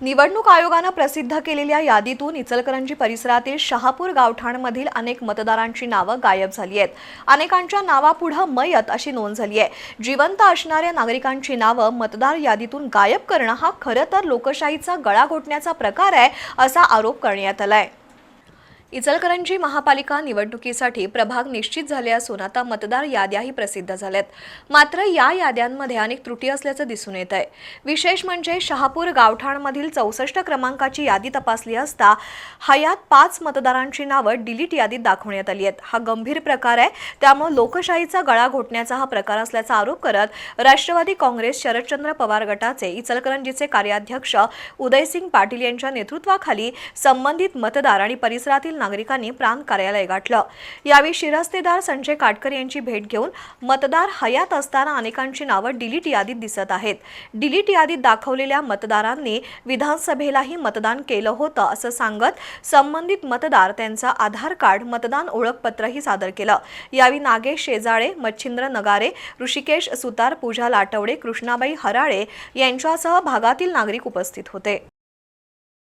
निवडणूक आयोगानं प्रसिद्ध केलेल्या यादीतून इचलकरंजी परिसरातील शहापूर गावठाणमधील अनेक मतदारांची नावं गायब झाली आहेत. अनेकांच्या नावापुढं मयत अशी नोंद झाली आहे. जिवंत असणाऱ्या नागरिकांची नावं मतदार यादीतून गायब करणं हा खरं तर लोकशाहीचा गळा घोटण्याचा प्रकार आहे असा आरोप करण्यात आलाय. इचलकरंजी महापालिका निवडणुकीसाठी प्रभाग निश्चित झाले असून आता मतदार याद्याही प्रसिद्ध झाल्यात. मात्र या याद्यांमध्ये अनेक त्रुटी असल्याचं दिसून येत आहे. विशेष म्हणजे शहापूर गावठाणमधील चौसष्ट क्रमांकाची यादी तपासली असता हयात पाच मतदारांची नावं डिलीट यादीत दाखवण्यात आली आहेत. हा गंभीर प्रकार आहे. त्यामुळे लोकशाहीचा गळा घोटण्याचा हा प्रकार असल्याचा आरोप करत राष्ट्रवादी काँग्रेस शरदचंद्र पवार गटाचे इचलकरंजीचे कार्याध्यक्ष उदयसिंग पाटील यांच्या नेतृत्वाखाली संबंधित मतदार आणि परिसरातील नागरिकांनी प्रांत कार्यालय गाठलं. यावेळी शिरस्तेदार संजय काटकर यांची भेट घेऊन मतदार हयात असताना अनेकांची नावं डिलीट यादीत दिसत आहेत. डिलीट यादीत दाखवलेल्या मतदारांनी विधानसभेलाही मतदान केलं होतं असं सांगत संबंधित मतदार त्यांचा आधार कार्ड मतदान ओळखपत्रही सादर केलं. यावेळी नागेश शेजाळे मच्छिंद्र नगारे ऋषिकेश सुतार पूजा लाटवडे कृष्णाबाई हराळे यांच्यासह भागातील नागरिक उपस्थित होते.